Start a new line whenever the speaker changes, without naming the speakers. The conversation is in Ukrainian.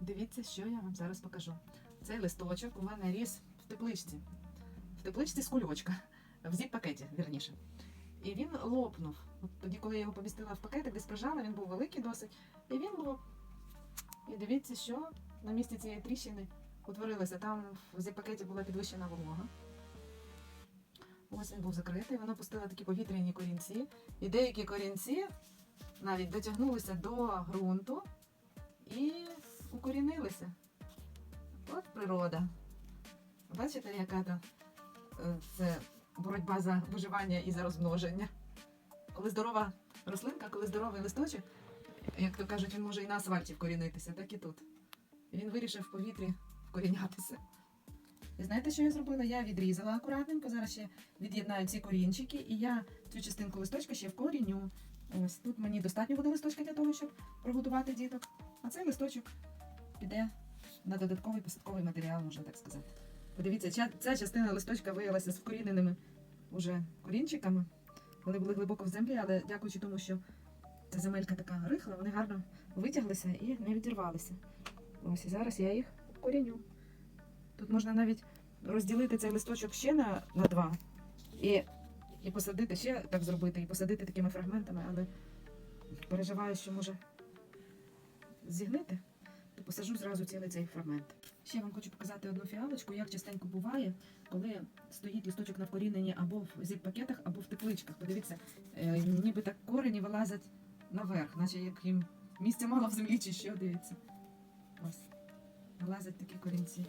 Дивіться, що я вам зараз покажу. Цей листочок у мене ріс в тепличці. В тепличці з кульочка, в зіп-пакеті, вірніше. І він лопнув. От тоді, коли я його помістила в пакетик, десь прижала, він був великий досить, і він лоп. І дивіться, що на місці цієї тріщини утворилося. Там в зіп-пакеті була підвищена волога. Ось він був закритий, воно пустило такі повітряні корінці. І деякі корінці навіть дотягнулися до ґрунту і укорінилися. От природа. Бачите, яка там е, це боротьба за виживання і за розмноження. Коли здорова рослинка, коли здоровий листочок, як то кажуть, він може і на асфальті вкорінитися, так і тут. Він вирішив в повітрі вкорінятися. І знаєте, що я зробила? Я відрізала акуратненько, зараз ще від'єднаю ці корінчики, і я цю частинку листочка ще вкоріню. Ось тут мені достатньо буде листочка для того, щоб прогодувати діток. А цей листочок піде на додатковий посадковий матеріал, можна так сказати. Подивіться, ця, частина листочка виявилася з вкоріненими уже корінчиками. Вони були глибоко в землі, але дякуючи тому, що ця земелька така рихла, вони гарно витяглися і не відірвалися. Ось і зараз я їх коріню. Тут можна навіть розділити цей листочок ще на, на два і, і посадити, ще так зробити, і посадити такими фрагментами, але переживаю, що може зігнити, то посаджу зразу цілий цей фрагмент. Ще вам хочу показати одну фіалочку, як частенько буває, коли стоїть листочок на вкоріненні або в зіп-пакетах, або в тепличках. Подивіться, е, ніби так корені вилазять наверх, наче як їм місця мало в землі чи що, дивіться. Ось. Вилазять такі корінці.